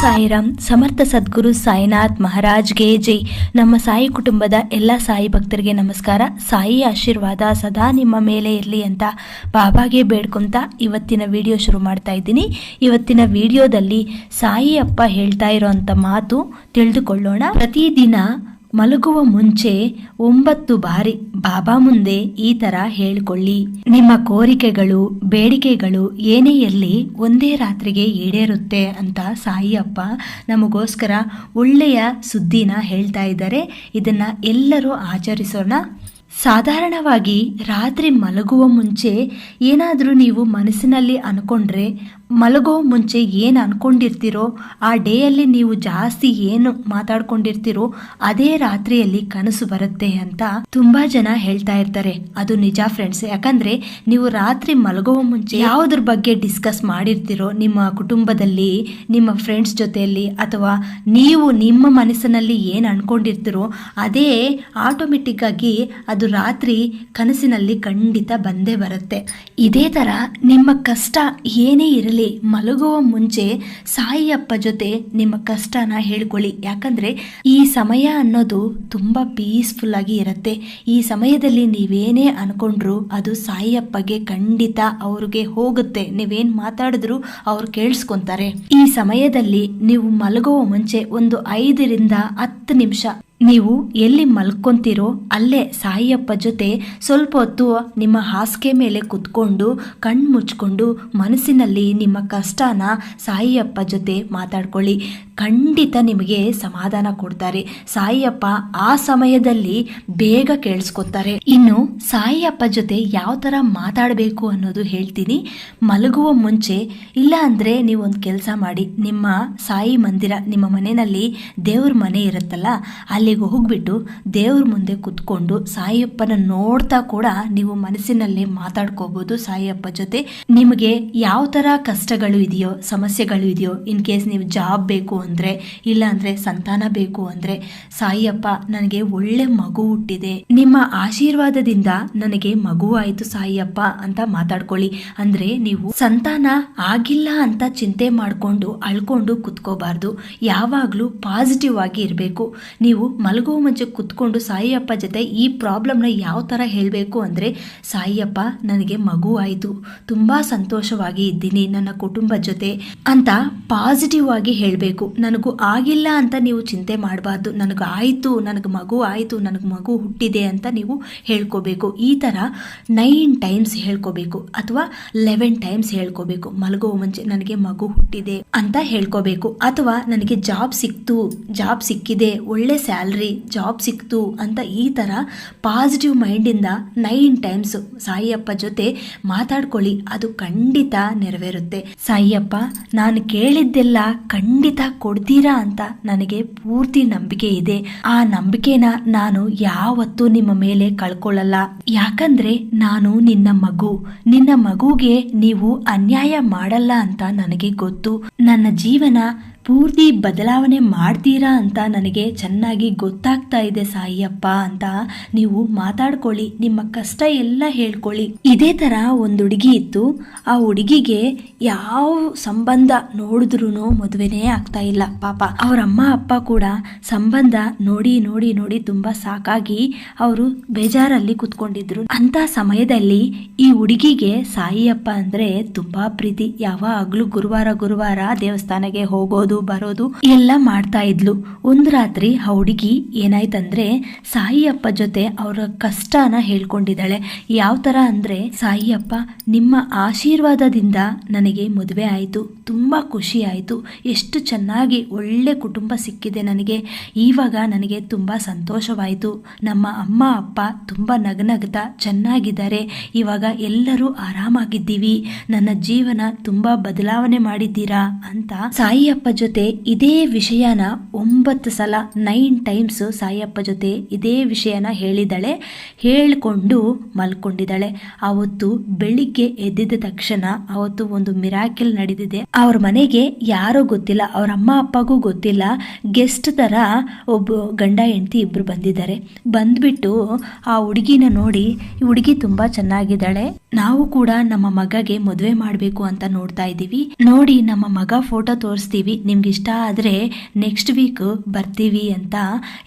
ಸಾಯಿರಾಮ್ ಸಮರ್ಥ ಸದ್ಗುರು ಸಾಯಿನಾಥ್ ಮಹಾರಾಜ್ಗೆ ಜೈ. ನಮ್ಮ ಸಾಯಿ ಕುಟುಂಬದ ಎಲ್ಲ ಸಾಯಿ ಭಕ್ತರಿಗೆ ನಮಸ್ಕಾರ. ಸಾಯಿ ಆಶೀರ್ವಾದ ಸದಾ ನಿಮ್ಮ ಮೇಲೆ ಇರಲಿ ಅಂತ ಬಾಬಾಗೆ ಬೇಡ್ಕೊಂತ ಇವತ್ತಿನ ವಿಡಿಯೋ ಶುರು ಮಾಡ್ತಾ ಇದ್ದೀನಿ. ಇವತ್ತಿನ ವಿಡಿಯೋದಲ್ಲಿ ಸಾಯಿ ಅಪ್ಪ ಹೇಳ್ತಾ ಇರೋವಂಥ ಮಾತು ತಿಳಿದುಕೊಳ್ಳೋಣ. ಪ್ರತಿದಿನ ಮಲಗುವ ಮುಂಚೆ ಒಂಬತ್ತು ಬಾರಿ ಬಾಬಾ ಮುಂದೆ ಈ ತರ ಹೇಳ್ಕೊಳ್ಳಿ. ನಿಮ್ಮ ಕೋರಿಕೆಗಳು, ಬೇಡಿಕೆಗಳು ಏನೇ ಇರಲಿ ಒಂದೇ ರಾತ್ರಿಗೆ ಈಡೇರುತ್ತೆ ಅಂತ ಸಾಯಿ ಅಪ್ಪ ನಮಗೋಸ್ಕರ ಒಳ್ಳೆಯ ಸುದ್ದಿನ ಹೇಳ್ತಾ ಇದ್ದಾರೆ. ಇದನ್ನ ಎಲ್ಲರೂ ಆಚರಿಸೋಣ. ಸಾಧಾರಣವಾಗಿ ರಾತ್ರಿ ಮಲಗುವ ಮುಂಚೆ ಏನಾದರೂ ನೀವು ಮನಸ್ಸಿನಲ್ಲಿ ಅನ್ಕೊಂಡ್ರೆ ಮಲಗೋ ಮುಂಚೆ ಏನು ಅನ್ಕೊಂಡಿರ್ತೀರೋ ಆ ಡೇಯಲ್ಲಿ ನೀವು ಜಾಸ್ತಿ ಏನು ಮಾತಾಡ್ಕೊಂಡಿರ್ತೀರೋ ಅದೇ ರಾತ್ರಿಯಲ್ಲಿ ಕನಸು ಬರುತ್ತೆ ಅಂತ ತುಂಬಾ ಜನ ಹೇಳ್ತಾ ಇರ್ತಾರೆ. ಅದು ನಿಜ ಫ್ರೆಂಡ್ಸ್ ಯಾಕಂದ್ರೆ ನೀವು ರಾತ್ರಿ ಮಲಗುವ ಮುಂಚೆ ಯಾವುದ್ರ ಬಗ್ಗೆ ಡಿಸ್ಕಸ್ ಮಾಡಿರ್ತೀರೋ ನಿಮ್ಮ ಕುಟುಂಬದಲ್ಲಿ, ನಿಮ್ಮ ಫ್ರೆಂಡ್ಸ್ ಜೊತೆಯಲ್ಲಿ ಅಥವಾ ನೀವು ನಿಮ್ಮ ಮನಸ್ಸಿನಲ್ಲಿ ಏನು ಅನ್ಕೊಂಡಿರ್ತೀರೋ ಅದೇ ಆಟೋಮೆಟಿಕ್ ಆಗಿ ಅದು ರಾತ್ರಿ ಕನಸಿನಲ್ಲಿ ಖಂಡಿತ ಬಂದೇ ಬರುತ್ತೆ. ಇದೇ ತರ ನಿಮ್ಮ ಕಷ್ಟ ಏನೇ ಇರಲಿ, ಮಲಗುವ ಮುಂಚೆ ಸಾಯಿಯಪ್ಪ ಜೊತೆ ನಿಮ್ಮ ಕಷ್ಟನ ಹೇಳ್ಕೊಳ್ಳಿ. ಯಾಕಂದ್ರೆ ಈ ಸಮಯ ಅನ್ನೋದು ತುಂಬಾ ಪೀಸ್ಫುಲ್ ಆಗಿ ಇರುತ್ತೆ. ಈ ಸಮಯದಲ್ಲಿ ನೀವೇನೇ ಅನ್ಕೊಂಡ್ರು ಅದು ಸಾಯಿಯಪ್ಪಗೆ ಖಂಡಿತ ಅವ್ರಿಗೆ ಹೋಗುತ್ತೆ. ನೀವೇನ್ ಮಾತಾಡಿದ್ರು ಅವ್ರು ಕೇಳಿಸ್ಕೊಂತಾರೆ. ಈ ಸಮಯದಲ್ಲಿ ನೀವು ಮಲಗುವ ಮುಂಚೆ ಒಂದು ಐದರಿಂದ ಹತ್ತು ನಿಮಿಷ ನೀವು ಎಲ್ಲಿ ಮಲ್ಕೊಂತೀರೋ ಅಲ್ಲೇ ಸಾಯಿಯಪ್ಪ ಜೊತೆ ಸ್ವಲ್ಪ ಹೊತ್ತು ನಿಮ್ಮ ಹಾಸಿಗೆ ಮೇಲೆ ಕುತ್ಕೊಂಡು, ಕಣ್ಣು ಮುಚ್ಕೊಂಡು ಮನಸ್ಸಿನಲ್ಲಿ ನಿಮ್ಮ ಕಷ್ಟನ ಸಾಯಿಯಪ್ಪ ಜೊತೆ ಮಾತಾಡ್ಕೊಳ್ಳಿ. ಖಂಡಿತ ನಿಮಗೆ ಸಮಾಧಾನ ಕೊಡ್ತಾರೆ. ಸಾಯಿಯಪ್ಪ ಆ ಸಮಯದಲ್ಲಿ ಬೇಗ ಕೇಳಿಸ್ಕೊತಾರೆ. ಇನ್ನು ಸಾಯಿಯಪ್ಪ ಜೊತೆ ಯಾವ ಥರ ಮಾತಾಡಬೇಕು ಅನ್ನೋದು ಹೇಳ್ತೀನಿ. ಮಲಗುವ ಮುಂಚೆ ಇಲ್ಲ ಅಂದರೆ ನೀವೊಂದು ಕೆಲಸ ಮಾಡಿ. ನಿಮ್ಮ ಸಾಯಿ ಮಂದಿರ, ನಿಮ್ಮ ಮನೆಯಲ್ಲಿ ದೇವ್ರ ಮನೆ ಇರುತ್ತಲ್ಲ, ಅಲ್ಲಿಗೆ ಹೋಗ್ಬಿಟ್ಟು ದೇವ್ರ ಮುಂದೆ ಕುತ್ಕೊಂಡು ಸಾಯಿಯಪ್ಪನ ನೋಡ್ತಾ ಕೂಡ ನೀವು ಮನಸ್ಸಿನಲ್ಲಿ ಮಾತಾಡ್ಕೋಬಹುದು ಸಾಯಿಯಪ್ಪ ಜೊತೆ. ನಿಮಗೆ ಯಾವ ಥರ ಕಷ್ಟಗಳು ಇದೆಯೋ, ಸಮಸ್ಯೆಗಳು ಇದೆಯೋ ಇನ್ ಕೇಸ್ ನೀವು ಜಾಬ್ ಬೇಕು ಅಂದರೆ, ಇಲ್ಲ ಅಂದರೆ ಸಂತಾನ ಬೇಕು ಅಂದರೆ, ಸಾಯಿಯಪ್ಪ, ನನಗೆ ಒಳ್ಳೆ ಮಗು ಹುಟ್ಟಿದೆ. ನಿಮ್ಮ ಆಶೀರ್ವಾದದಿಂದ ನನಗೆ ಮಗು ಆಯಿತು ಸಾಯಿಯಪ್ಪ ಅಂತ ಮಾತಾಡ್ಕೊಳ್ಳಿ. ಅಂದರೆ ನೀವು ಸಂತಾನ ಆಗಿಲ್ಲ ಅಂತ ಚಿಂತೆ ಮಾಡಿಕೊಂಡು, ಅಳ್ಕೊಂಡು ಕುತ್ಕೋಬಾರ್ದು. ಯಾವಾಗಲೂ ಪಾಸಿಟಿವ್ ಆಗಿ ಇರಬೇಕು. ನೀವು ಮಲಗುವ ಮುಂಚೆ ಕುತ್ಕೊಂಡು ಸಾಯಿಯಪ್ಪ ಜೊತೆ ಈ ಪ್ರಾಬ್ಲಮ್ನ ಯಾವ ಥರ ಹೇಳಬೇಕು ಅಂದರೆ, ಸಾಯಿಯಪ್ಪ, ನನಗೆ ಮಗು ಆಯಿತು. ತುಂಬ ಸಂತೋಷವಾಗಿ ಇದ್ದೀನಿ ನನ್ನ ಕುಟುಂಬ ಜೊತೆ ಅಂತ ಪಾಸಿಟಿವ್ ಆಗಿ ಹೇಳಬೇಕು. ನನಗೂ ಆಗಿಲ್ಲ ಅಂತ ನೀವು ಚಿಂತೆ ಮಾಡಬಾರ್ದು. ನನಗೆ ಆಯಿತು, ನನಗೆ ಮಗು ಆಯಿತು, ನನಗೆ ಮಗು ಹುಟ್ಟಿದೆ ಅಂತ ನೀವು ಹೇಳ್ಕೋಬೇಕು. ಈ ಥರ ನೈನ್ ಟೈಮ್ಸ್ ಹೇಳ್ಕೋಬೇಕು ಅಥವಾ ಲೆವೆನ್ ಟೈಮ್ಸ್ ಹೇಳ್ಕೋಬೇಕು. ಮಲಗೋ ಮುಂಚೆ ನನಗೆ ಮಗು ಹುಟ್ಟಿದೆ ಅಂತ ಹೇಳ್ಕೋಬೇಕು. ಅಥವಾ ನನಗೆ ಜಾಬ್ ಸಿಕ್ತು, ಜಾಬ್ ಸಿಕ್ಕಿದೆ, ಒಳ್ಳೆ ಸ್ಯಾಲ್ರಿ, ಜಾಬ್ ಸಿಕ್ತು ಅಂತ ಈ ಥರ ಪಾಸಿಟಿವ್ ಮೈಂಡಿಂದ ನೈನ್ ಟೈಮ್ಸ್ ಸಾಯಿಯಪ್ಪ ಜೊತೆ ಮಾತಾಡ್ಕೊಳ್ಳಿ. ಅದು ಖಂಡಿತ ನೆರವೇರುತ್ತೆ. ಸಾಯಿಯಪ್ಪ, ನಾನು ಕೇಳಿದ್ದೆಲ್ಲ ಖಂಡಿತ ಕೊಡ್ತೀರಾ ಅಂತ ನನಗೆ ಪೂರ್ತಿ ನಂಬಿಕೆ ಇದೆ. ಆ ನಂಬಿಕೆನ ನಾನು ಯಾವತ್ತೂ ನಿಮ್ಮ ಮೇಲೆ ಕಳ್ಕೊಳ್ಳಲ್ಲ. ಯಾಕಂದ್ರೆ ನಾನು ನಿನ್ನ ಮಗು. ನಿನ್ನ ಮಗುಗೆ ನೀವು ಅನ್ಯಾಯ ಮಾಡಲ್ಲ ಅಂತ ನನಗೆ ಗೊತ್ತು. ನನ್ನ ಜೀವನ ಪೂರ್ತಿ ಬದಲಾವಣೆ ಮಾಡ್ತೀರಾ ಅಂತ ನನಗೆ ಚೆನ್ನಾಗಿ ಗೊತ್ತಾಗ್ತಾ ಇದೆ ಸಾಯಿಯಪ್ಪ ಅಂತ ನೀವು ಮಾತಾಡ್ಕೊಳ್ಳಿ, ನಿಮ್ಮ ಕಷ್ಟ ಎಲ್ಲ ಹೇಳ್ಕೊಳ್ಳಿ. ಇದೇ ತರ ಒಂದು ಹುಡುಗಿ ಇತ್ತು. ಆ ಹುಡುಗಿಗೆ ಯಾವ ಸಂಬಂಧ ನೋಡಿದ್ರು ಮದುವೆನೇ ಆಗ್ತಾ ಇಲ್ಲ, ಪಾಪ. ಅವ್ರ ಅಮ್ಮ, ಅಪ್ಪ ಕೂಡ ಸಂಬಂಧ ನೋಡಿ ನೋಡಿ ನೋಡಿ ತುಂಬಾ ಸಾಕಾಗಿ ಅವರು ಬೇಜಾರಲ್ಲಿ ಕುತ್ಕೊಂಡಿದ್ರು. ಅಂತ ಸಮಯದಲ್ಲಿ ಈ ಹುಡುಗಿಗೆ ಸಾಯಿಯಪ್ಪ ಅಂದ್ರೆ ತುಂಬಾ ಪ್ರೀತಿ. ಯಾವಾಗ್ಲೂ ಗುರುವಾರ ಗುರುವಾರ ದೇವಸ್ಥಾನಕ್ಕೆ ಹೋಗೋದು ಬರೋದು ಎಲ್ಲ ಮಾಡ್ತಾ ಇದ್ಲು. ಒಂದು ರಾತ್ರಿ ಆ ಹುಡುಗಿ ಏನಾಯ್ತಂದ್ರೆ ಸಾಯಿಯಪ್ಪ ಜೊತೆ ಅವರ ಕಷ್ಟನ ಹೇಳ್ಕೊಂಡಿದ್ದಾಳೆ. ಯಾವ ತರ ಅಂದ್ರೆ, ಸಾಯಿಯಪ್ಪ, ನಿಮ್ಮ ಆಶೀರ್ವಾದದಿಂದ ನನಗೆ ಮದುವೆ ಆಯಿತು. ತುಂಬಾ ಖುಷಿ ಆಯಿತು. ಎಷ್ಟು ಚೆನ್ನಾಗಿ ಒಳ್ಳೆ ಕುಟುಂಬ ಸಿಕ್ಕಿದೆ ನನಗೆ. ಇವಾಗ ನನಗೆ ತುಂಬಾ ಸಂತೋಷವಾಯಿತು. ನಮ್ಮ ಅಮ್ಮ, ಅಪ್ಪ ತುಂಬಾ ನಗನಗ್ತಾ ಚೆನ್ನಾಗಿದ್ದಾರೆ. ಇವಾಗ ಎಲ್ಲರೂ ಆರಾಮಾಗಿದ್ದೀವಿ. ನನ್ನ ಜೀವನ ತುಂಬಾ ಬದಲಾವಣೆ ಮಾಡಿದ್ದೀರಾ? ಅಂತ ಸಾಯಿಯಪ್ಪ ಜೊತೆ ಇದೇ ವಿಷಯನ ಒಂಬತ್ತು ಸಲ ನೈನ್ ಟೈಮ್ಸ್ ಸಾಯಪ್ಪ ಜೊತೆ ಇದೇ ವಿಷಯನ ಹೇಳಿದಾಳೆ, ಹೇಳಿಕೊಂಡು ಮಲ್ಕೊಂಡಿದ್ದಾಳೆ ಅವತ್ತು ಬೆಳಿಗ್ಗೆ ಎದ್ದಿದ ತಕ್ಷಣ ಅವತ್ತು ಒಂದು ಮಿರಾಕಿಲ್ ನಡೆದಿದೆ ಅವ್ರ ಮನೆಗೆ ಯಾರೋ ಗೊತ್ತಿಲ್ಲ, ಅವ್ರ ಅಮ್ಮ ಅಪ್ಪಗೂ ಗೊತ್ತಿಲ್ಲ. ಗೆಸ್ಟ್ ತರ ಒಬ್ಬ ಗಂಡ ಹೆಂಡತಿ ಇಬ್ರು ಬಂದಿದ್ದಾರೆ. ಬಂದ್ಬಿಟ್ಟು ಆ ಹುಡುಗಿನ ನೋಡಿ, ಈ ಹುಡುಗಿ ತುಂಬಾ ಚೆನ್ನಾಗಿದ್ದಾಳೆ. ನಾವು ಕೂಡ ನಮ್ಮ ಮಗಗೆ ಮದುವೆ ಮಾಡಬೇಕು ಅಂತ ನೋಡ್ತಾ ಇದ್ದೀವಿ. ನೋಡಿ, ನಮ್ಮ ಮಗ ಫೋಟೋ ತೋರಿಸ್ತೀವಿ. ನಿಮ್ಗೆ ಇಷ್ಟ ಆದರೆ ನೆಕ್ಸ್ಟ್ ವೀಕ್ ಬರ್ತೀವಿ ಅಂತ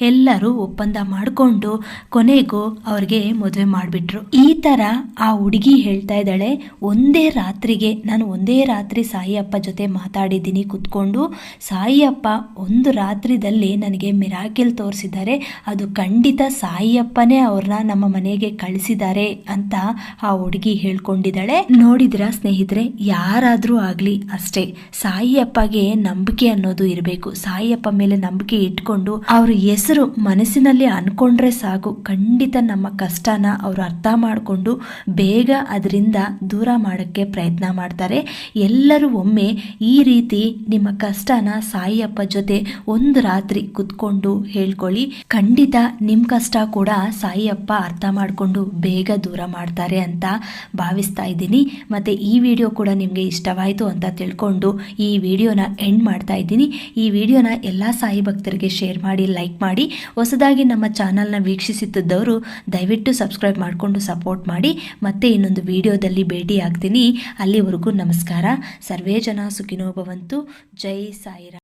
ಎಲ್ಲರೂ ಒಪ್ಪಂದ ಮಾಡಿಕೊಂಡು ಕೊನೆಗೂ ಅವ್ರಿಗೆ ಮದುವೆ ಮಾಡಿಬಿಟ್ರು. ಈ ಥರ ಆ ಹುಡುಗಿ ಹೇಳ್ತಾ ಇದ್ದಾಳೆ, ಒಂದೇ ರಾತ್ರಿಗೆ, ನಾನು ಒಂದೇ ರಾತ್ರಿ ಸಾಯಿ ಅಪ್ಪ ಜೊತೆ ಮಾತಾಡಿದ್ದೀನಿ, ಕುತ್ಕೊಂಡು ಸಾಯಿ ಅಪ್ಪ ಒಂದು ರಾತ್ರಿದಲ್ಲಿ ನನಗೆ ಮಿರಾಕಿಲ್ ತೋರಿಸಿದ್ದಾರೆ, ಅದು ಖಂಡಿತ ಸಾಯಿ ಅಪ್ಪನೇ ಅವ್ರನ್ನ ನಮ್ಮ ಮನೆಗೆ ಕಳಿಸಿದ್ದಾರೆ, ಅಂತ ಆ ಹುಡುಗಿ ಹೇಳ್ಕೊಂಡಿದ್ದಾಳೆ. ನೋಡಿದ್ರ ಸ್ನೇಹಿತರೆ, ಯಾರಾದರೂ ಆಗಲಿ ಅಷ್ಟೇ ಸಾಯಿ ಅಪ್ಪಗೆ ನಂಬಿಕೆ ಅನ್ನೋದು ಇರಬೇಕು. ಸಾಯಿಯಪ್ಪ ಮೇಲೆ ನಂಬಿಕೆ ಇಟ್ಕೊಂಡು ಅವ್ರ ಹೆಸರು ಮನಸ್ಸಿನಲ್ಲಿ ಅನ್ಕೊಂಡ್ರೆ ಸಾಕು. ಖಂಡಿತ ನಮ್ಮ ಕಷ್ಟನ ಅವರು ಅರ್ಥ ಮಾಡಿಕೊಂಡು ಬೇಗ ಅದರಿಂದ ದೂರ ಮಾಡೋಕ್ಕೆ ಪ್ರಯತ್ನ ಮಾಡ್ತಾರೆ. ಎಲ್ಲರೂ ಒಮ್ಮೆ ಈ ರೀತಿ ನಿಮ್ಮ ಕಷ್ಟನ ಸಾಯಿಯಪ್ಪ ಜೊತೆ ಒಂದು ರಾತ್ರಿ ಕುತ್ಕೊಂಡು ಹೇಳ್ಕೊಳ್ಳಿ. ಖಂಡಿತ ನಿಮ್ಮ ಕಷ್ಟ ಕೂಡ ಸಾಯಿಯಪ್ಪ ಅರ್ಥ ಮಾಡಿಕೊಂಡು ಬೇಗ ದೂರ ಮಾಡ್ತಾರೆ ಅಂತ ಭಾವಿಸ್ತಾ ಇದ್ದೀನಿ. ಮತ್ತು ಈ ವಿಡಿಯೋ ಕೂಡ ನಿಮಗೆ ಇಷ್ಟವಾಯಿತು ಅಂತ ತಿಳ್ಕೊಂಡು ಈ ವಿಡಿಯೋನ ಎಂಡ್ ಮಾಡ್ತಾ ಇದ್ದೀನಿ. ಈ ವಿಡಿಯೋನ ಎಲ್ಲ ಸಾಯಿ ಭಕ್ತರಿಗೆ ಶೇರ್ ಮಾಡಿ, ಲೈಕ್ ಮಾಡಿ. ಹೊಸದಾಗಿ ನಮ್ಮ ಚಾನಲ್ನ ವೀಕ್ಷಿಸುತ್ತಿದ್ದವರು ದಯವಿಟ್ಟು ಸಬ್ಸ್ಕ್ರೈಬ್ ಮಾಡಿಕೊಂಡು ಸಪೋರ್ಟ್ ಮಾಡಿ. ಮತ್ತೆ ಇನ್ನೊಂದು ವಿಡಿಯೋದಲ್ಲಿ ಭೇಟಿ ಆಗ್ತೀನಿ ಅಲ್ಲಿವರೆಗೂ ನಮಸ್ಕಾರ. ಸರ್ವೇ ಜನ ಸುಖಿನೋ ಭವಂತು. ಜೈ ಸಾಯಿರಾಮ್.